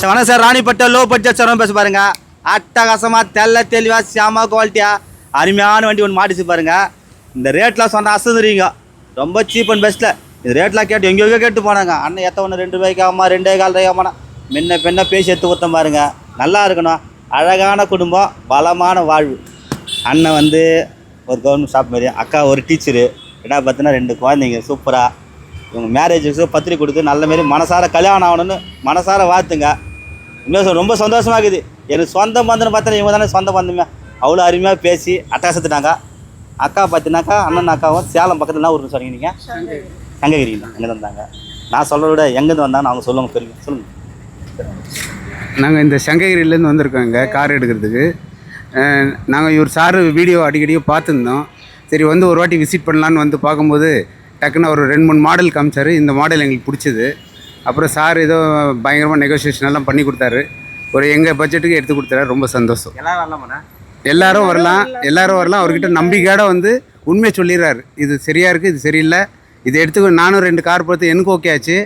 சரி வணக்கம் sir. Ranipet low budget sir பேச பாருங்க. அட்டகாசமாக தெல்ல தெளிவாக சாமா குவாலிட்டியாக அருமையான வண்டி ஒன்று மாட்டிச்சு பாருங்க. இந்த ரேட்லாம் சொன்னால் அசந்துறீங்க. ரொம்ப சீப் அண்ட் பெஸ்ட்டில் இந்த ரேட்லாம் கேட்டு எங்கேயோ கேட்டு போனாங்க. அண்ணன் எத்த ஒன்று ரெண்டு ரூபாய்க்கு ஆமா ரெண்டே கால் ரூபாய்க்கு ஆமாண்ணா முன்ன பின்ன பேசி எடுத்து கொடுத்தோம் பாருங்க. நல்லா இருக்கணும். அழகான குடும்பம் பலமான வாழ்வு. அண்ணன் வந்து ஒரு கவர்மெண்ட் ஷாப் மாரி அக்கா ஒரு டீச்சரு ரெண்டாவது பார்த்தீங்கன்னா ரெண்டு குழந்தைங்க சூப்பராக இவங்க மேரேஜுக்கு பத்திரிக்கை கொடுத்து நல்ல மாரி மனசார கல்யாணம் ஆகணும்னு மனசார வாழ்த்துங்க. இன்னும் சொல்ல ரொம்ப சந்தோஷமாக இருக்குது. எனக்கு சொந்த பந்தம்னு பார்த்தா இவங்க தானே சொந்த பந்தமே. அவ்வளோ அருமையாக பேசி அட்டாசத்துட்டாங்க அக்கா பார்த்தினாக்கா அண்ணன் அக்காவும் சேலம் பக்கத்தில் என்ன ஊருன்னு சொன்னீங்க நீங்கள் சங்ககிரிங்க அங்கே வந்தாங்க. நான் சொல்கிறத விட எங்கேருந்து வந்தாங்கன்னு அவங்க சொல்லுவாங்க பெருமை சொல்லுங்கள் நாங்கள் இந்த சங்ககிரியிலேருந்து வந்திருக்கோங்க கார் எடுக்கிறதுக்கு. நாங்கள் இவர் சார் வீடியோ அடிக்கடியே பார்த்துருந்தோம். சரி வந்து ஒரு வாட்டி விசிட் பண்ணலான்னு வந்து பார்க்கும்போது டக்குன்னு ஒரு ரெண்டு மூணு மாடல் காமிச்சார். இந்த மாடல் எங்களுக்கு பிடிச்சது. அப்புறம் சார் ஏதோ பயங்கரமாக நெகோசியேஷன் எல்லாம் பண்ணி கொடுத்தாரு. ஒரு எங்கள் பட்ஜெட்டுக்கு எடுத்து கொடுத்தாரு ரொம்ப சந்தோஷம். எல்லாரும் வரலாமாண்ணா? எல்லாரும் வரலாம். எல்லாரும் வரலாம். அவர்கிட்ட நம்பிக்கையோட வந்து உண்மையை சொல்லிடுறாரு. இது சரியா இருக்குது இது சரியில்லை. இதை எடுத்து நானும் ரெண்டு கார் பார்த்து எனக்கு ஓகே ஆச்சு.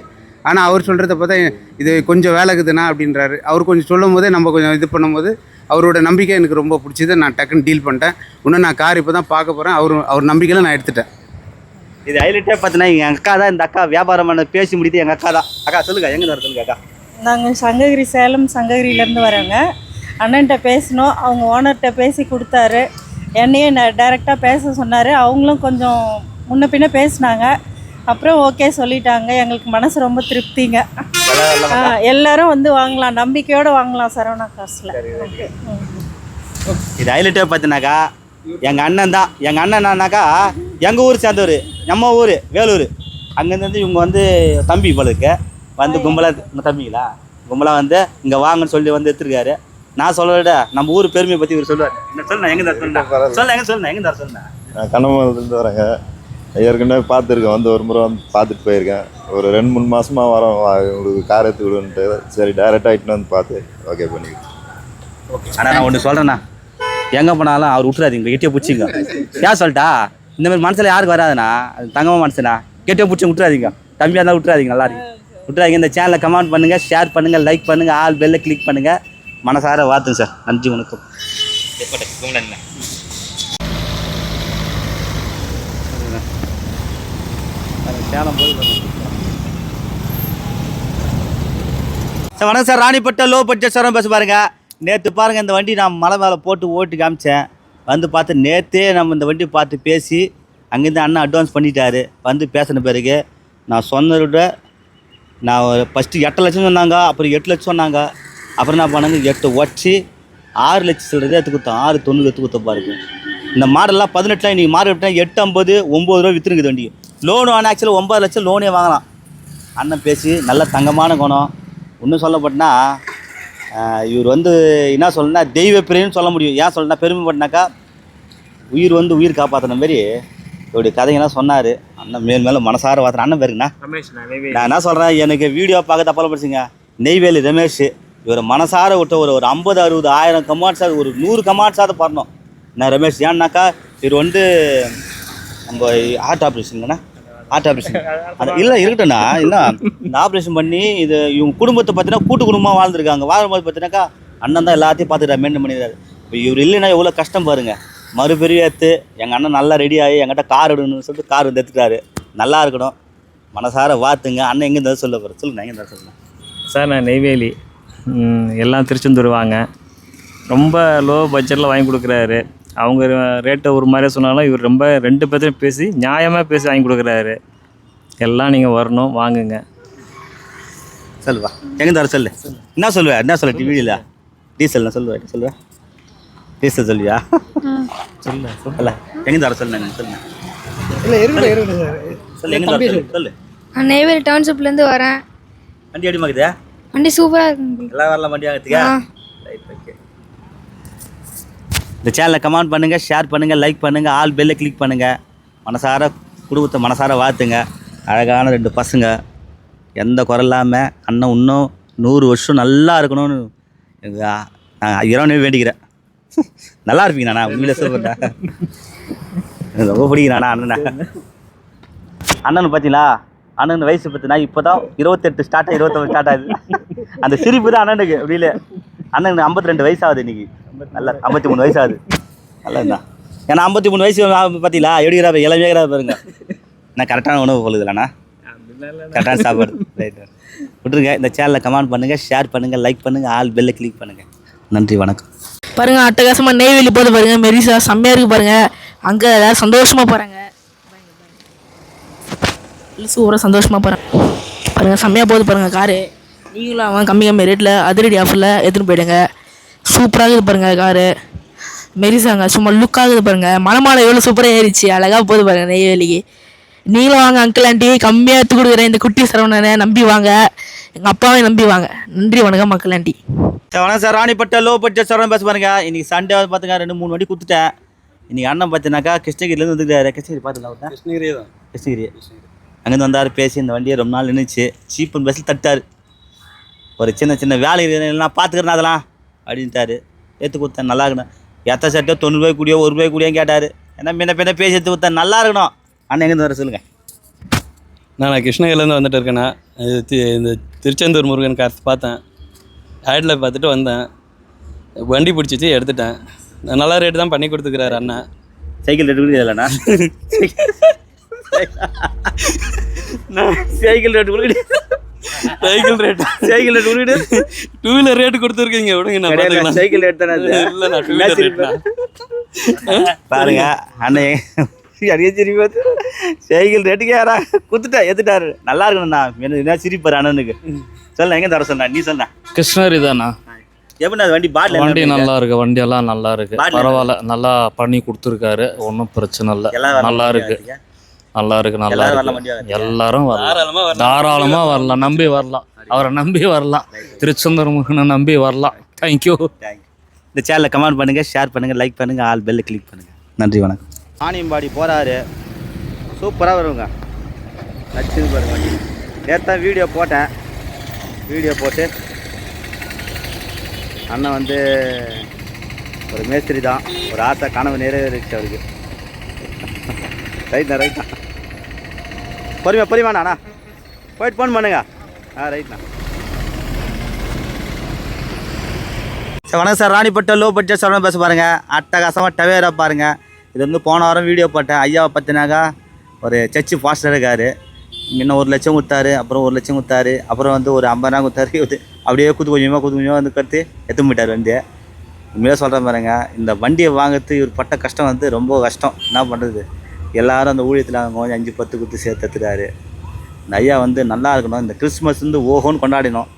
ஆனால் அவர் சொல்கிறத பார்த்தா இது கொஞ்சம் வேலை இருக்குதுண்ணா அப்படின்றாரு. அவர் கொஞ்சம் சொல்லும் போதே நம்ம கொஞ்சம் இது பண்ணும்போது அவரோட நம்பிக்கை எனக்கு ரொம்ப பிடிச்சது. நான் டக்குன்னு டீல் பண்ணிட்டேன். இன்னும் நான் கார் இப்போ தான் பார்க்க போகிறேன் அவர் அவர் நம்பிக்கையில் நான் எடுத்துட்டேன். இது ஹைலைட்டே பார்த்தீங்கன்னா எங்கள் அக்கா தான் இந்த அக்கா வியாபாரம் பண்ண பேசி முடியுது எங்கள் அக்கா தான். அக்கா சொல்லுங்க எங்கே வர சொல்லுங்க அக்கா நாங்கள் சங்ககிரி சேலம் சங்ககிரியிலேருந்து வரோங்க. அண்ணன்ட்ட பேசினோம். அவங்க ஓனர்கிட்ட பேசி கொடுத்தாரு. என்னையே நான் டைரெக்டாக பேச சொன்னார். அவங்களும் கொஞ்சம் முன்ன பின்ன பேசினாங்க. அப்புறம் ஓகே சொல்லிட்டாங்க. எங்களுக்கு மனசு ரொம்ப திருப்திங்க. எல்லாரும் வந்து வாங்கலாம். நம்பிக்கையோடு வாங்கலாம் சரவணா காசில். இது ஹைலைட்டே பார்த்தீங்கன்னாக்கா எங்கள் அண்ணன் தான். எங்கள் அண்ணன் என்னன்னாக்கா எங்கள் ஊர் சேர்ந்தவர்? நம்ம ஊர் வேலூர். அங்கேருந்து இவங்க வந்து தம்பி போலுக்கு வந்து கும்பலாக உங்கள் தம்பிங்களா? கும்பலாக வந்து இங்கே வாங்கன்னு சொல்லி வந்து எடுத்துருக்காரு. நான் சொல்ல விட நம்ம ஊர் பெருமையை பற்றி இவர் சொல்லுவார். என்ன சொல்லுண்ணா எங்கே தர சொல்லுண்ணா? சொல்ல எங்கே சொல்லுண்ணா எங்கே தர சொல்லுண்ணா? கண்ணமங்கலத்துலேருந்து வரேங்க. ஏற்கனவே பார்த்துருக்கேன். வந்து ஒரு முறை வந்து பார்த்துட்டு போயிருக்கேன். ஒரு ரெண்டு மூணு மாசமா வரோம். உங்களுக்கு கார் எடுத்து விடுன்ட்டு சரி டேரெக்டாக இட்டுன்னு வந்து பார்த்து ஓகே பண்ணிக்கிட்டேன் ஆனால் நான் ஒன்று சொல்கிறேண்ணா எங்கே போனாலும் அவர் விட்டுறாதீங்க. கெட்டியை பிடிச்சிங்க ஏன் சொல்லிட்டா? இந்த மாதிரி மனசில் யாருக்கு வராதுண்ணா? அது தங்கமாக மனசுண்ணா கெட்டியை பிடிச்சி விட்டுறாதீங்க. தம்பியாக இருந்தால் விட்டுறாதீங்க நல்லா இருக்கு. விட்டுறாதீங்க. இந்த சேனலை கமெண்ட் பண்ணுங்கள் ஷேர் பண்ணுங்கள் லைக் பண்ணுங்கள் ஆல் பெல்லை கிளிக் பண்ணுங்கள் மனசார வாழ்த்துங்க சார். நன்றி வணக்கம். சேலம் போய் சார் வணக்கம் sir. Ranipet low budget sir பேச பாருங்க. நேற்று பாருங்க இந்த வண்டி நான் மலை மேலே போட்டு ஓட்டி காமிச்சேன். வந்து பார்த்து நேற்றே நம்ம இந்த வண்டி பார்த்து பேசி அங்கேருந்து அண்ணன் அட்வான்ஸ் பண்ணிட்டாரு. வந்து பேசின பிறகு நான் சொன்னதை விட நான் ஃபஸ்ட்டு எட்டு லட்சம் சொன்னாங்க அப்புறம் எட்டு லட்சம் சொன்னாங்க. அப்புறம் என்ன பண்ணாங்க எட்டு ஒச்சி ஆறு லட்சம் சொல்கிறது எடுத்து கொடுத்தோம் ஆறு தொண்ணூறு எடுத்து கொடுத்த பாருங்க. இந்த மாடல்லாம் பதினெட்டுல இன்றைக்கி விட்டால் எட்டு ஐம்பது ஒம்பது ரூபா விற்றுருக்குது வண்டி. லோன் வாங்க ஆக்சுவலாக ஒம்பது லட்சம் லோனே வாங்கலாம். அண்ணன் பேசி நல்ல தங்கமான குணம். இன்னும் சொல்லப்பட்டனா இவர் வந்து என்ன சொல்லணும்னா தெய்வ பிரியன்னு சொல்ல முடியும். ஏன் சொல்லணும்னா பெருமைப்பட்டனாக்கா உயிர் வந்து உயிர் காப்பாற்றின மாதிரி இவருடைய கதைங்கெல்லாம் சொன்னார். அண்ணன் மேல் மேலே மனசார வாத்தின அண்ணன் பேருங்கண்ணா நான் என்ன சொல்கிறேன் எனக்கு வீடியோ பார்க்க தப்பால படிச்சுங்க. நெய்வேலி ரமேஷ் இவர் மனசார விட்ட ஒரு ஒரு ஐம்பது அறுபது ஆயிரம் கமாட்ஸாவது ஒரு நூறு கமாட்ஸாவது பண்ணணும் நான் ரமேஷ் ஏன்னாக்கா இவர் வந்து நம்ம ஹார்ட் ஆப்ரேஷனுங்கண்ணா ஹார்ட் ஆப்ரேஷன் அது இல்லை இருக்கட்டும்ண்ணா இல்லை இந்த ஆப்ரேஷன் பண்ணி இது இவங்க குடும்பத்தை பார்த்தீங்கன்னா கூட்டு குடும்பமாக வாழ்ந்துருக்காங்க. வாழும்போது பார்த்தீங்கன்னாக்கா அண்ணன் தான் எல்லாத்தையும் பார்த்துட்டு மெயின்டைன் பண்ணிடுறாரு இப்போ இவர் இல்லைன்னா எவ்வளோ கஷ்டம் பாருங்க. மறுபெரிய ஏற்று எங்கள் அண்ணன் நல்லா ரெடி ஆகி எங்கிட்ட கார் எடுக்கணும்னு சொல்லிட்டு கார் வந்து எடுத்துட்டாரு நல்லா இருக்கணும். மனசார வாத்துங்க அண்ணன் எங்கே இருந்தாலும் சொல்ல போகிறேன் சொல்லுங்க எங்கே இருந்தாலும் சொல்லுங்க சார் நான் நெய்வேலி. எல்லாம் திருச்செந்தூர் வாங்க. ரொம்ப லோ பட்ஜெட்டில் வாங்கி கொடுக்குறாரு. அவங்க ரேட்டை ஒரு மாதிரியே சொன்னாலும் இவர் ரொம்ப ரெண்டு பேர்த்தையும் பேசி நியாயமாக பேசி வாங்கி கொடுக்குறாரு. எல்லாம் நீங்கள் வரணும் வாங்குங்க. சொல்லுவா எங்கே தர சொல்லு? என்ன சொல்லுவ? என்ன சொல்ல டிவியில் டீசல் நான் சொல்லுவேன் சொல்லுவேன் டீசல் சொல்லுவியா? சொல்லு. சொல்ல? எங்கே தர சொல்லுங்க சொல்லுங்க சொல்லு எங்கே தர சொல்லு? சொல்லு. நான் நெய்வேலி டவுன்ஷிப்லேருந்து வரேன். வண்டி மகுதே வண்டி சூப்பராக இருக்குங்க. எல்லாம் வரலாம் வண்டி ஆகிறதுக்கா ஆ. ரைட் ஓகே இந்த சேனலை கமெண்ட் பண்ணுங்கள் ஷேர் பண்ணுங்கள் லைக் பண்ணுங்கள் ஆல் பெல்லை கிளிக் பண்ணுங்கள் மனசார குடும்பத்தை மனசார வாழ்த்துங்க. அழகான ரெண்டு பசங்க. எந்த குறை இல்லாமல் அண்ணன் இன்னும் நூறு வருஷம் நல்லா இருக்கணும்னு நான் இறைவனே வேண்டிக்கிறேன். நல்லா இருப்பீங்கண்ணா நான்? உண்மையில எனக்கு ரொம்ப பிடிக்கிறாண்ணா அண்ணனை? அண்ணன் பார்த்தீங்களா? அண்ணன் வயசு பார்த்தீங்கன்னா இப்போ தான் இருபத்தெட்டு ஸ்டார்ட் ஆகி இருபத்தொன்று ஸ்டார்ட் ஆகுது. அந்த சிரிப்பு தான் அண்ணனுக்கு அப்படியில. அண்ணனுக்கு ஐம்பத்தி ரெண்டு வயசு ஆகுது இன்னைக்கு. நல்லா ஐம்பத்தி மூணு வயசு ஆகுது நல்லா தான் ஏன்னா ஐம்பத்தி மூணு வயசு பார்த்தீங்களா எடுக்கிறா இளமையாக பாருங்க. நான் கரெக்டான உணவு பொழுதுலண்ணா கரெக்டான சாப்பாடு. ரைட் விட்டுருங்க. இந்த சேனலில் கமெண்ட் பண்ணுங்கள் ஷேர் பண்ணுங்கள் லைக் பண்ணுங்கள் ஆல் பெல்லை கிளிக் பண்ணுங்கள் நன்றி வணக்கம். பாருங்கள் அட்டகாசமாக நெய்வேலி போது பாருங்கள் மெரிசா செம்மையாக இருக்குது பாருங்கள் அங்கே எல்லோரும் சந்தோஷமாக போகிறாங்க சூப்பராக சந்தோஷமாக போறாங்க பாருங்கள் செம்மையா போகுது பாருங்கள் காரு. நீங்களும் அவன் கம்மி கம்மி ரேட்டில் அதிரடி ஆஃபரில் எடுத்துன்னு போயிடுங்க. சூப்பராக இருக்குது பாருங்க காரு. மெரிசாங்க சும்மா லுக் ஆகுது பாருங்க. மலைமாலை எவ்வளோ சூப்பராக ஏறிச்சு அழகாக போகுது பாருங்க நெய்வேலிக்கு நீங்களும் வாங்க அங்கிள் ஆண்டி கம்மியாக எடுத்து கொடுக்குறேன். இந்த குட்டி சரவணனை நம்பி வாங்க. எங்கள் அப்பாவையும் நம்பி வாங்க. நன்றி வணக்கம் மக்கள் ஆண்டி சார் வணக்கம் sir. Ranipet low budget sir பேச பாருங்க. இன்னைக்கு சண்டே வந்து பார்த்துங்க ரெண்டு மூணு வண்டி கொடுத்துட்டேன். இன்னைக்கு அண்ணன் பார்த்தீங்கன்னாக்கா கிருஷ்ணகிரிலேருந்து வந்துருக்காரு. கிருஷ்ணகிரி பார்த்துக்கலாம் கிருஷ்ணகிரி தான். கிருஷ்ணகிரி. அங்கேருந்து வந்தார் பேசி இந்த வண்டியை ரொம்ப நாள் நின்றுச்சு சீப் அண்ட் பெஸ்ட்டில் தட்டார். ஒரு சின்ன சின்ன வேலை நான் பார்த்துக்கிறேன் அதெல்லாம். அப்படின்ட்டாரு. எடுத்து கொடுத்தேன் நல்லா இருக்கணும். எத்த சட்டை தொண்ணூறுபாய் கூடியோ ஒரு ரூபாய் கூடியோ கேட்டார். ஏன்னா முன்ன பின்ன பேசி எடுத்து கொடுத்தேன் நல்லா இருக்கணும். அண்ணன் எங்கேருந்து வர சொல்லுங்கள் நான் கிருஷ்ணகிரிலேருந்து வந்துட்டு இருக்கேண்ணா. இது தி- இந்த திருச்செந்தூர் முருகன் கார் பார்த்தேன். ஆடில் பார்த்துட்டு வந்தேன். வண்டி பிடிச்சிச்சு எடுத்துட்டேன். நல்ல ரேட்டு தான் பண்ணி கொடுத்துக்கிறாரு அண்ணன் சைக்கிள் ரேட்டு கூட இல்லைண்ணா. சைக்கிள் ரேட்டு கூட சைக்கிள் ரேட்டு சைக்கிள் ரேட்டு கூட டூ வீலர் ரேட்டு கொடுத்துருக்கீங்க. விடுங்க நான் பார்த்துக்கலாம் சைக்கிள் ரேட் தானே. இல்லை நான் டூ வீலர் ரேட்னா பாருங்க அண்ணன் அடியே சிரிப்பு பார்த்து. சைக்கிள் ரேட்டுக்கு யாரா? குத்துட்டா ஏத்துட்டாரு. நல்லா இருக்கணும்ண்ணா. என்ன என்ன சிரிப்பாரு அண்ணனுக்கு. சொல்ல எங்க தர சொன்னா? நீ சொன்ன கிருஷ்ணகிரி தானா எப்படி அது வண்டி பாட்டில் வண்டி நல்லா இருக்கு வண்டி எல்லாம் நல்லா இருக்கு. பரவாயில்ல நல்லா பண்ணி கொடுத்துருக்காரு. ஒன்றும் பிரச்சனை இல்லை. நல்லா இருக்கு. நல்லா இருக்கு நல்லா எல்லாரும் வரலாம் இருக்கு. எல்லாரும் வரலாம். தாராளமாக வரலாம். தாராளமா வரலாம் நம்பி வரலாம். அவரை நம்பி வரலாம். திருச்செந்தூர் முருகனை நம்பி வரலாம். தேங்க்யூ இந்த சேனலை கமெண்ட் பண்ணுங்க ஷேர் பண்ணுங்க லைக் பண்ணுங்க ஆல் பெல்ல கிளிக் பண்ணுங்க. நன்றி வணக்கம். ஆனியம்பாடி போறாரு. சூப்பராக வருங்க. நச்சுது பாருங்க வண்டி. நேற்று வீடியோ போட்டேன். வீடியோ போட்டு அண்ணன் வந்து ஒரு மேஸ்திரி தான் ஒரு ஆசை கனவு நிறைவேறிச்சு அவருக்கு. ரைட்ண்ணா ரைட்ண்ணா பொறுமையா பொறுமையாண்ணா அண்ணா. போயிட்டு ஃபோன் பண்ணுங்க. ஆ ரைட்ண்ணா சார் வணக்கம் sir. Ranipet low budget Saravanan பேச பாருங்கள் அட்டகாசமாக டவேரா பாருங்கள் இது வந்து போன வாரம் வீடியோ போட்டேன். ஐயாவை பார்த்தினாக்கா ஒரு சர்ச்சு பாஸ்டர் இருக்கார். இன்னும் ஒரு லட்சம் கொடுத்தாரு அப்புறம் ஒரு லட்சம் கொடுத்தாரு அப்புறம் வந்து ஒரு ஐம்பதாயிரம் கொடுத்தாரு. அப்படியே குத்து கொஞ்சமாக குத்து கொஞ்சமாக வந்து கற்று எடுத்து போயிட்டார் வண்டியை. உண்மையாக சொல்கிறேன் பாருங்க இந்த வண்டியை வாங்குறது இவர் பட்ட கஷ்டம் வந்து ரொம்ப கஷ்டம். என்ன பண்ணுறது எல்லாரும் அந்த ஊழியத்தில் அவங்க கொஞ்சம் அஞ்சு பத்து குத்து சேர்த்து எடுத்துட்டாரு. இந்த ஐயா வந்து நல்லா இருக்கணும். இந்த கிறிஸ்மஸ் வந்து ஓஹோன்னு கொண்டாடினோம்.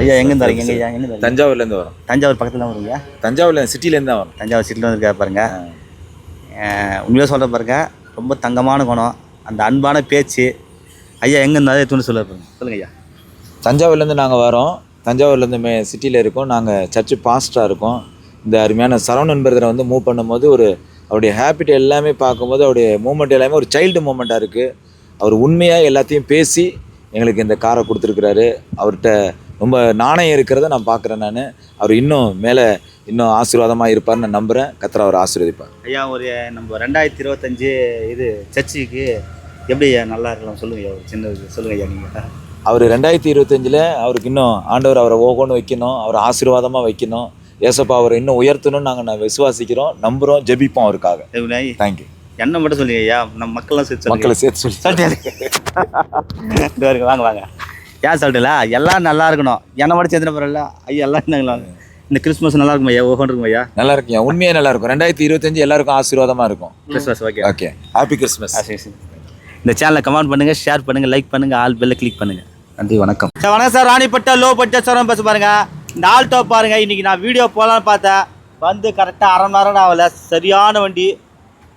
ஐயா எங்கேருந்து வரீங்க? எங்க ஐயா எங்கே தஞ்சாவூர்லேருந்து வரோம். தஞ்சாவூர் பக்கத்தில் தான் வருவீங்க தஞ்சாவூர்ல சிட்டிலேருந்து தான் வரோம். தஞ்சாவூர் சீட்டில் வந்துருக்காரு பாருங்க. உண்மையாக சொல்கிற பாருங்க. ரொம்ப தங்கமான குணம். அந்த அன்பான பேச்சு. ஐயா எங்கே இருந்தாலும் எடுத்துன்னு சொல்ல பாருங்க. சொல்லுங்க ஐயா. தஞ்சாவூர்லேருந்து நாங்கள் வரோம். தஞ்சாவூர்லேருந்து மே சிட்டியில் இருக்கோம். நாங்கள் சர்ச்சு பாஸ்டாக இருக்கோம். இந்த அருமையான சரவணன் பிரதரை வந்து மூவ் பண்ணும்போது ஒரு அவருடைய ஹேபிட் எல்லாமே பார்க்கும்போது அவருடைய மூமெண்ட் எல்லாமே ஒரு சைல்டு மூமெண்ட்டாக இருக்குது அவர் உண்மையாக எல்லாத்தையும் பேசி எங்களுக்கு இந்த காரை கொடுத்துருக்குறாரு. அவர்கிட்ட ரொம்ப நாணயம் இருக்கிறத நான் பார்க்குறேன் நான். அவர் இன்னும் மேலே இன்னும் ஆசீர்வாதமாக இருப்பார்னு நான் நம்புகிறேன் கத்திர அவர் ஆசீர்வதிப்பார். ஐயா ஒரு நம்ம ரெண்டாயிரத்தி இருபத்தஞ்சு இது சர்ச்சுக்கு எப்படி நல்லா இருக்கலாம்? சொல்லுங்க ஐயா ஒரு சின்ன இது சொல்லுங்க ஐயா நீங்கள் அவர் ரெண்டாயிரத்தி இருபத்தஞ்சில் அவருக்கு இன்னும் ஆண்டவர் அவரை ஓகோன்னு வைக்கணும். அவரை ஆசீர்வாதமாக வைக்கணும். ஏசப்பா அவரை இன்னும் உயர்த்தணும்னு நாங்கள் நான் விசுவாசிக்கிறோம் நம்புகிறோம் ஜெபிப்போம் அவருக்காக. தேங்க்யூ என்ன மட்டும் சொல்லுங்க ஐயா நம்ம மக்கள்லாம் சேர்த்து. மக்களை சேர்த்து சொல்லி சொல்லிட்டு வாங்க வாங்க. ஏன் சொல்லிட்டுல எல்லாம் நல்லா இருக்கணும். என்ன மட்டும் சேர்த்துன பரவாயில்ல ஐயா எல்லாம் இருந்தாங்களா? இந்த கிறிஸ்மஸ் நல்லா இருக்குமா ஐயா? ஓஹோன் இருக்குமா ஐயா? நல்லா இருக்குங்க உண்மையாக நல்லா இருக்கும். ரெண்டாயிரத்தி இருபத்தஞ்சு எல்லாருக்கும் ஆசீர்வாதமாக இருக்கும். Christmas okay. Okay happy Christmas இந்த சேனலை கமெண்ட் பண்ணுங்க ஷேர் பண்ணுங்க லைக் பண்ணுங்க ஆல் பெல்ல கிளிக் பண்ணுங்க. நன்றி வணக்கம். சார் வணக்கம் sir. Ranipet low budget sir பேச பாருங்க. இந்த ஆல்டோ பாருங்க இன்னைக்கு நான் வீடியோ போகலான்னு பார்த்தேன். வந்து கரெக்டாக அரை மணி நேரம் ஆகல. சரியான வண்டி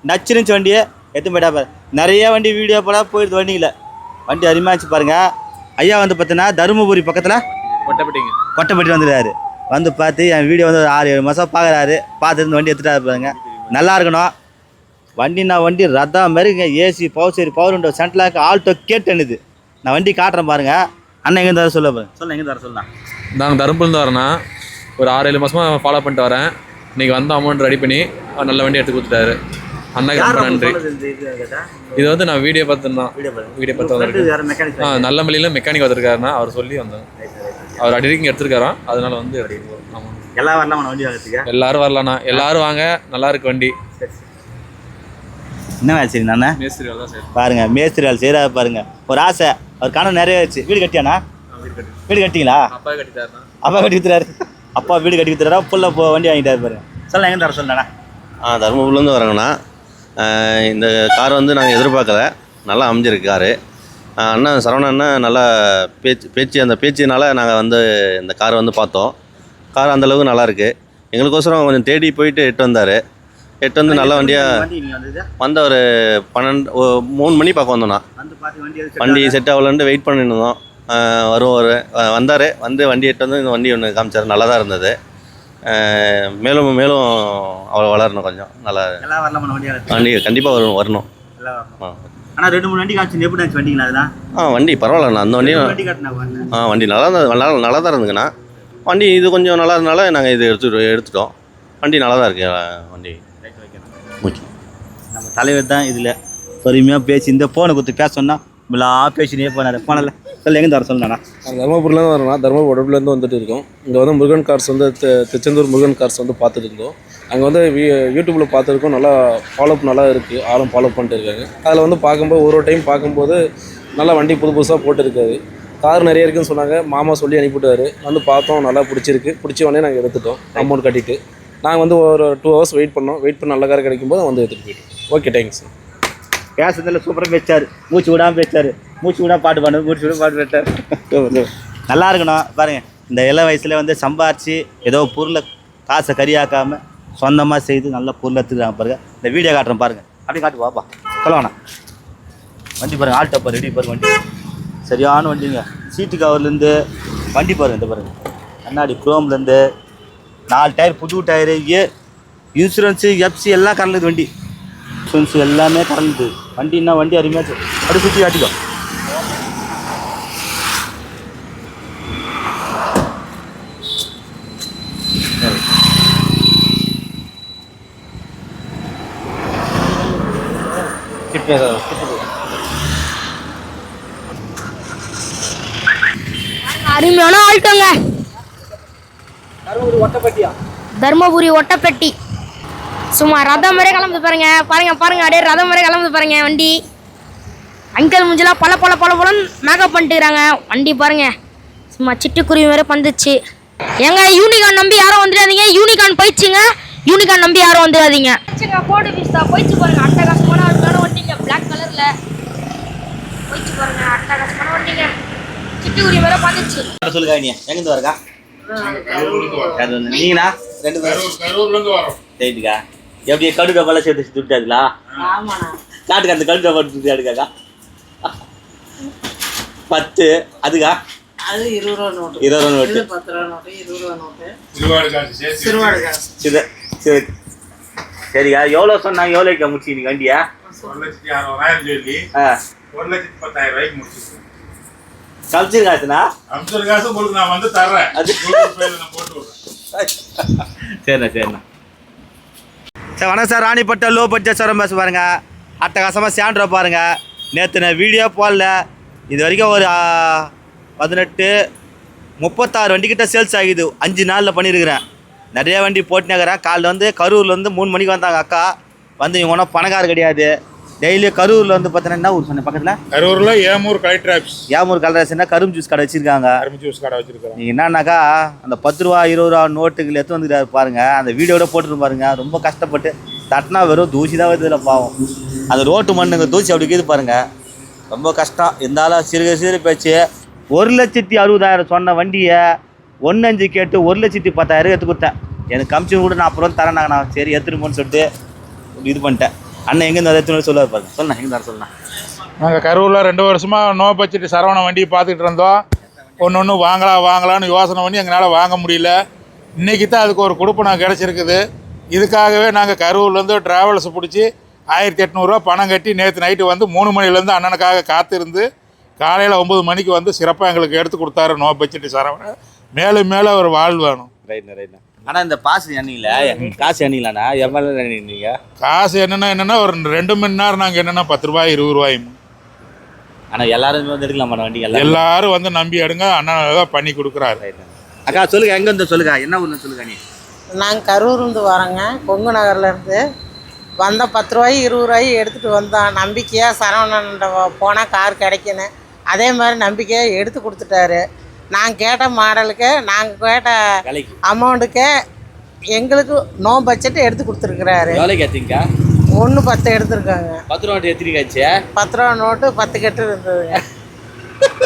நச்சிருந்துச்சு வண்டி. எடுத்து போயிட்டா பாரு. நிறைய வண்டி வீடியோ போல போயிடுது வண்டியில். வண்டி அருமையாச்சு பாருங்க. ஐயா வந்து பார்த்தீங்கன்னா தருமபுரி பக்கத்தில் கொட்டப்பட்டீங்க. கொட்டைப்பட்டி வந்துருக்காரு வந்து பார்த்து என் வீடியோ வந்து ஒரு ஆறு ஏழு மாதம் பார்க்குறாரு. பார்த்துட்டு இந்த வண்டி எடுத்துட்டாரு பாருங்க. நல்லா இருக்கணும். வண்டினா வண்டி ரத்தம் மாதிரிங்க ஏசி பவர் சரி power window central lock Alto கேட்டுனுது. நான் வண்டி காட்டுறேன் பாருங்க. அண்ணன் எங்கே தர சொல்ல பாருங்க சொல்ல எங்கே தர சொல்லலாம் நாங்கள் தருமபுரிந்து வரேன்னா ஒரு ஆறு ஏழு மாதமாக ஃபாலோ பண்ணிட்டு வரேன். இன்றைக்கி வந்த அமௌண்ட் ரெடி பண்ணி அவர் நல்ல வண்டி எடுத்து கொடுத்துட்டாரு. அண்ணாக்கு ரொம்ப நன்றி. இது வந்து நான் வீடியோ பார்த்துருந்தோம் வீடியோ பார்த்து. வந்திருக்கேன் ஆ friend? நல்லமல்லியில் மெக்கானிக் வந்திருக்காருன்னா அவர் சொல்லி வந்தேன். அவர் அடிரிங்க எடுத்திருக்காராம். அதனால வந்து ஆமாம் எல்லாம் வரலாம்? வண்டி வாங்குறதுக்கு? எல்லாரும் வரலாண்ணா எல்லாரும் வாங்க. நல்லா இருக்கு வண்டி. என்ன வேலை செய்யுங்க அண்ணா? மேஸ்திரி வேலை தான் சரி பாருங்க மேஸ்திரி வேலை செய்யறாரு பாருங்க. ஒரு ஆசை. அவர் கனவு நிறைவேறிச்சு. வீடு கட்டியாண்ணா? வீடு கட்டிங்களா அப்பா கட்டிட்டாருண்ணா. அப்பா கட்டி அப்பா வீடு கட்டி கொடுத்துறாரா புள்ள போ வண்டி வாங்கிட்டாரு பாருங்க சொல்ல எங்க தர சொல்லண்ணா? ஆ தருமபுரிலேருந்து வரேங்கண்ணா இந்த கார் வந்து நாங்கள் எதிர்பார்க்கல. நல்லா அமைஞ்சிருக்கு காரு. ஆஹ் அண்ணன் சரவணன் அண்ணன் நல்லா பேச்சு பேச்சு அந்த பேச்சினால நாங்கள் வந்து இந்த காரை வந்து பார்த்தோம். கார் அந்தளவுக்கு நல்லா இருக்கு. எங்களுக்கோசரம் கொஞ்சம் தேடி போயிட்டு எட்டு வந்தார். எட்டு வந்து நல்ல வண்டியாக வந்த ஒரு பன்னெண்டு ஒரு மூணு மணி பக்கம் வந்தோண்ணா வந்து பார்த்து வண்டி செட் ஆகலன்ட்டு வெயிட் பண்ணிட்டு இருந்தோம். ஆஹ் வருவார் வந்தார். வந்து வண்டி எட்டு வந்து இந்த வண்டி ஒன்று காமிச்சார். நல்லா தான் இருந்தது மேலும் மேலும் அவ்வளோ வளரணும் கொஞ்சம். நல்லா வண்டி கண்டிப்பாக வரும் வரணும். எல்லாம் வரணும் ஆ. ஆனா ரெண்டு மூணு வண்டி காமிச்சு எப்படி இருந்துச்சு வண்டிங்களா அதெல்லாம்? ஆ வண்டி பரவாயில்லண்ணா அந்த வண்டி ஆ வண்டி நல்லா தான் நல்லா நல்லா தான் இருந்துங்கண்ணா வண்டி இது கொஞ்சம் நல்லா இருந்தனால நாங்கள் இது எடுத்துட்டு எடுத்துட்டோம். வண்டி நல்லா தான் இருக்கு வண்டி. ஓகே. நம்ம தலைவர் தான் இதில் பொறுமையாக பேசி இந்த ஃபோனை கொடுத்து பேச சொன்னா இவ்வளோ பேசினே போனார். ஃபோனில் சொல்ல எங்கே தர சொல்லணா தருமபுரிலேருந்து வரோம்னா தருமபுரி உடம்புலேருந்து வந்துட்டு இருக்கோம். இங்கே வந்து முருகன் கார்ஸ் வந்து திருச்செந்தூர் முருகன் கார்ஸ் வந்து பார்த்துட்டு இருந்தோம். அங்கே வந்து யூடியூப்பில் பார்த்துருக்கோம். நல்லா ஃபாலோஅப் நல்லா இருக்குது ஆளும் ஃபாலோ பண்ணிட்டு இருக்காங்க. அதில் வந்து பார்க்கும்போது ஒரு ஒரு டைம் பார்க்கும்போது நல்லா வண்டி புது புதுசாக போட்டுருக்காரு. கார் நிறைய இருக்குன்னு சொன்னாங்க. மாமா சொல்லி அனுப்பிவிட்டாரு. வந்து பார்த்தோம். நல்லா பிடிச்சிருக்கு. பிடிச்ச உடனே நாங்கள் எடுத்துட்டோம். அமௌண்ட் கட்டிட்டு. நாங்கள் வந்து ஒரு டூ ஹவர்ஸ் வெயிட் பண்ணோம். வெயிட் பண்ணி நல்ல கார் கிடைக்கும் போது வந்து எடுத்துகிட்டு போயிட்டோம். ஓகே தேங்க்ஸ் பேசுறதுல சூப்பராக பேச்சார். மூச்சு விடாம பேச்சார். மூச்சு விடா பாட்டு பாடு மூச்சு விட பாட்டு பாட்டு நல்லா இருக்கணும். பாருங்கள் இந்த இள வயசில் வந்து சம்பாரித்து ஏதோ பொருளை காசை கறியாக்காமல் சொந்தமாக செய்து நல்ல பொருள் எடுத்துக்கிறாங்க பாருங்கள் இந்த வீடியோ காட்டுறேன் பாருங்கள் அப்படியே காட்டு பாப்பா சொல்லவேண்ணா வண்டி பாருங்க ஆல் டப்பர் ரெடி பாருங்க வண்டி. சரியான வண்டிங்க. சீட்டு கவர்லேருந்து வண்டி பாருங்க இந்த பாருங்கள் கண்ணாடி குரோம்லேருந்து நாலு டயர் புது டயரு ஏ இன்சூரன்ஸு எஃப்சி எல்லாம் கலந்துது வண்டி. இன்சூரன்ஸ் எல்லாமே கலந்து வண்டின்னா வண்டி அருமையாச்சு அப்படி அப்படியே சுற்றி காட்டிக்கோ. அருமையான ஆள்ட்டோங்க தர்மபுரி ஒட்டப்பெட்டி. சும்மா ரதம் மாதிரி கிளம்புது பாருங்க. பாருங்க பாருங்க அப்படியே ரதம் மாதிரி கிளம்புது பாருங்க வண்டி. அங்கிள் முஞ்சலாம் பல பல பல பலன்னு மேக்கப் பண்ணிட்டுறாங்க வண்டி பாருங்க. சும்மா சிட்டுக்குருவி மாதிரி பந்துச்சு. ஏங்க யூனிகான் நம்பி யாரும் வந்துடாதீங்க. யூனிகான் போயிடுச்சுங்க. யூனிகான் நம்பி யாரும் வந்துடாதீங்க. போடு பிஸ்தா போயிடுச்சு பாருங்க அட்டகாசமான அருமையான வண்டிங்க பிளாக் கலர்ல போயிடுச்சு பாருங்க அட்டகாசமான வண்டிங்க சிட்டுக்குருவி மாதிரி பந்துச்சு சொல்லுங்க நீ? எங்கேருந்து வரக்கா நீங்கண்ணா ரெண்டு பேரும். ரைட்டுக்கா எப்படி கடு டப்பாலாம் சேர்த்து சுட்டாதுங்களா காட்டுக்கு அந்த கடு டப்பா சுட்டாடுக்காக்கா பத்து. அதுக்கா? அது இருபது ரூபா நோட்டு. இருபது ரூபா நோட்டு. பத்து ரூபா நோட்டு இருபது ரூபா நோட்டு. சிறுவாடு காசு சேர்த்து சிறுவாடு காசு. சரி சரி சரிக்கா எவ்வளோ சொன்னாங்க? எவ்வளோக்கா முடிச்சு நீ வண்டியா? ஒரு லட்சத்தி அறுபதாயிரம் சொல்லி ஆ. ஒரு லட்சத்தி பத்தாயிரம் ரூபாய்க்கு முடிச்சிருக்கோம் கழிச்சு காசுண்ணா அம்சர் காசு உங்களுக்கு நான் வந்து தர்றேன். அது- கூகுள் பேல நான் போட்டு விடுறேன். சரிண்ணா சரிண்ணா. சார் வணக்கம் sir. Ranipet low budget sir பேச பாருங்க. அட்டகாசமாக சேண்ட்ரோ பாருங்க. நேற்று நான் வீடியோ போடல. இது வரைக்கும் ஒரு பதினெட்டு முப்பத்தாறு வண்டிக்கிட்ட சேல்ஸ் ஆகிது. அஞ்சு நாளில் பண்ணியிருக்கிறேன் நிறைய வண்டி போட்டுனேக்கிறேன். காலைல வந்து கரூரில் வந்து மூணு மணிக்கு வந்தாங்க அக்கா. வந்து இவங்க ஒன்றும் பணக்கார கிடையாது. டெய்லி கரூரில் வந்து பார்த்தீங்கன்னா என்ன ஊர் சொன்னேன் பக்கத்தில்? கரூர்ல ஏமூர் கலெக்டர் ஆஃபீஸ். ஏமூர் கலராசின்னா கரும்பு ஜூஸ் கடை வச்சுருக்காங்க. அருமை ஜூஸ் கடை வச்சிருக்கிறோம் நீங்கள் என்னன்னாக்கா அந்த பத்து ரூபா இருபது ரூபா நோட்டுகள் எடுத்து வந்துக்கிறாரு பாருங்க. அந்த வீடியோட போட்டுட்டு பாருங்க. ரொம்ப கஷ்டப்பட்டு தட்டினா வெறும் தூசி தான் வருது இதில் பாவம். அந்த ரோட்டு மண்ணுங்க தூசி அப்படி இருக்குது பாருங்க. ரொம்ப கஷ்டம். இருந்தாலும் சிறுக சிறு பேச்சு. ஒரு லட்சத்தி அறுபதாயிரம் சொன்ன வண்டியை ஒன்று அஞ்சு கேட்டு ஒரு லட்சத்தி பத்தாயிரம் எடுத்து கொடுத்தேன். எனக்கு கமிஷன் கூட நான் அப்புறம் தரேன் நான் சரி எடுத்துட்டு போன்னு சொல்லிட்டு இது பண்ணிட்டேன். அண்ணன் எங்கேருந்து அதை எடுத்துன்னு சொல்லுவார் பாருங்க. சொல்லலாம் எங்கே தர சொல்லலாம் நாங்கள் கரூரில் ரெண்டு வருஷமா நோ பட்ஜெட் சரவண வண்டி பார்த்துக்கிட்டு இருந்தோம். ஒன்று ஒன்று வாங்கலாம் வாங்கலாம்னு யோசனை பண்ணி எங்களால் வாங்க முடியல. இன்னைக்கு தான் அதுக்கு ஒரு கொடுப்பணம் கிடச்சிருக்குது. இதுக்காகவே நாங்கள் கரூர்லேருந்து ட்ராவல்ஸ் பிடிச்சி ஆயிரத்தி எட்நூறுரூவா பணம் கட்டி நேற்று நைட்டு வந்து மூணு மணிலேருந்து அண்ணனுக்காக காத்திருந்து காலையில் ஒம்பது மணிக்கு வந்து சிறப்பாக எங்களுக்கு எடுத்து கொடுத்தாரு நோ பட்ஜெட் சரவண மேலும் மேலும் ஒரு வாழ் வேணும். ரைட்ண்ணா ரைட்ண்ணா ஆனால் இந்த பாஸ் எண்ணிங்கள காசு எண்ணிங்களாண்ணா எவ்வளோ எண்ணிங்க காசு என்னென்னா என்னென்னா ஒரு ரெண்டு மணி நேரம் நாங்கள் என்னென்னா பத்து ரூபாய் இருபது ரூபாய். ஆனால் எல்லாருமே வந்து எடுக்கலாமா வண்டி எல்லாரும்? வந்து நம்பி எடுங்க அண்ணா தான் பண்ணி கொடுக்குறாரு. அக்கா சொல்லுங்க எங்க இருந்து சொல்லுங்க என்ன ஊர்ல சொல்லுங்க நீ? நாங்கள் கரூர்லேருந்து வரோங்க கொங்கு நகர்லேருந்து வந்த பத்து ரூபாய் இருபது ரூபாய் எடுத்துகிட்டு வந்தோம் நம்பிக்கையாக சரவணன் போனால் கார் கிடைக்கணும் அதே மாதிரி நம்பிக்கையாக எடுத்து கொடுத்துட்டாரு. நாங்கள் கேட்ட மாடலுக்கு நாங்கள் கேட்ட அமௌண்ட்டுக்கு எங்களுக்கு நோ பட்ஜெட் எடுத்து கொடுத்துருக்குறாரு. ஒன்று பத்து எடுத்திருக்காங்க. பத்து ரூபா எத்திரிக்காச்சு பத்து ரூபா நோட்டு பத்து கட்டு இருந்ததுங்க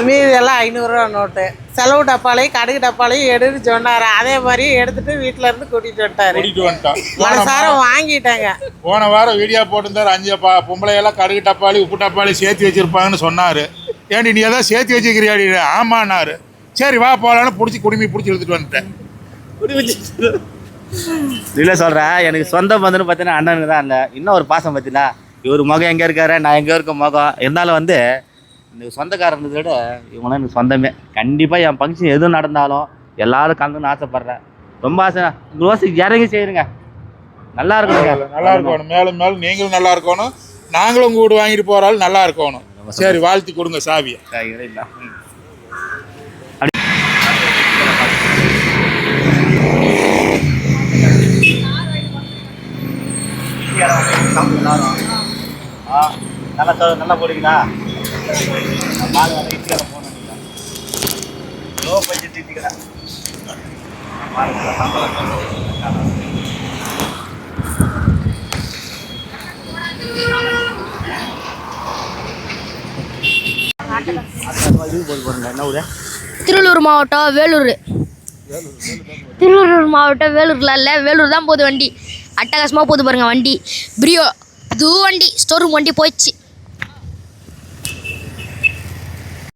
மீதி எல்லாம் ஐநூறுரூவா நோட்டு. செலவு டப்பாலையும் கடுகு டப்பாலையும் எடுன்னு சொன்னார். அதே மாதிரி எடுத்துட்டு வீட்டில இருந்து கூட்டிகிட்டு வந்துட்டாரு. கூட்டிகிட்டு வந்துட்டோம் மனசார வாங்கிட்டாங்க. போன வாரம் வீடியோ போட்டிருந்தாரு. அஞ்சு பா பொம்பளையெல்லாம் கடுகு டப்பாளி உப்பு டப்பாளி சேர்த்து வச்சிருப்பாங்கன்னு சொன்னார். ஏண்டி நீ எதாவது சேர்த்து வச்சுக்கிறியாடி? ஆமான்னாரு. சரி வா போகலான்னு பிடிச்சி குடுமி பிடிச்சி எடுத்துட்டு வந்துட்டேன். இல்லை சொல்கிறேன் எனக்கு சொந்த பந்தன்னு பார்த்தீங்கன்னா அண்ணனுக்கு தான் இல்லை. இன்னும் ஒரு பாசம் பார்த்தீங்கன்னா இவர் முகம் எங்கே இருக்காரு? நான் எங்கே இருக்க முகம்? இருந்தாலும் வந்து இந்த சொந்தக்காரன்றதை விட இவங்களாம் எனக்கு சொந்தமே. கண்டிப்பாக என் ஃபங்க்ஷன் எதுவும் நடந்தாலும் எல்லாரும் கலந்துன்னு ஆசைப்பட்றேன். ரொம்ப ஆசை. ரோஸ் இறங்கி செய்யுங்க. நல்லா இருக்கணுங்க நல்லா இருக்கணும். மேலும் மேலும் நீங்களும் நல்லா இருக்கணும். நாங்களும் உங்க வீடு வாங்கிட்டு போகிறாலும் நல்லா இருக்கணும். சரி வாழ்த்தி கொடுங்க சாவியை. நல்லா நல்லா போடுவீங்களா? மாடு நல்லா இட்லிக்கடை போகணும் நீங்கள் லோ பட்ஜெட் இட்லிக்கடை திருளூர் மாவட்டம் வேலூர். திருவள்ளூர் மாவட்டம் வேலூர்ல இல்லை வேலூர் தான் போகுது வண்டி. அட்டகாசமாக போகுது பாருங்க வண்டி. பிரியோ புது வண்டி ஸ்டோர் ரூம் வண்டி போயிடுச்சு.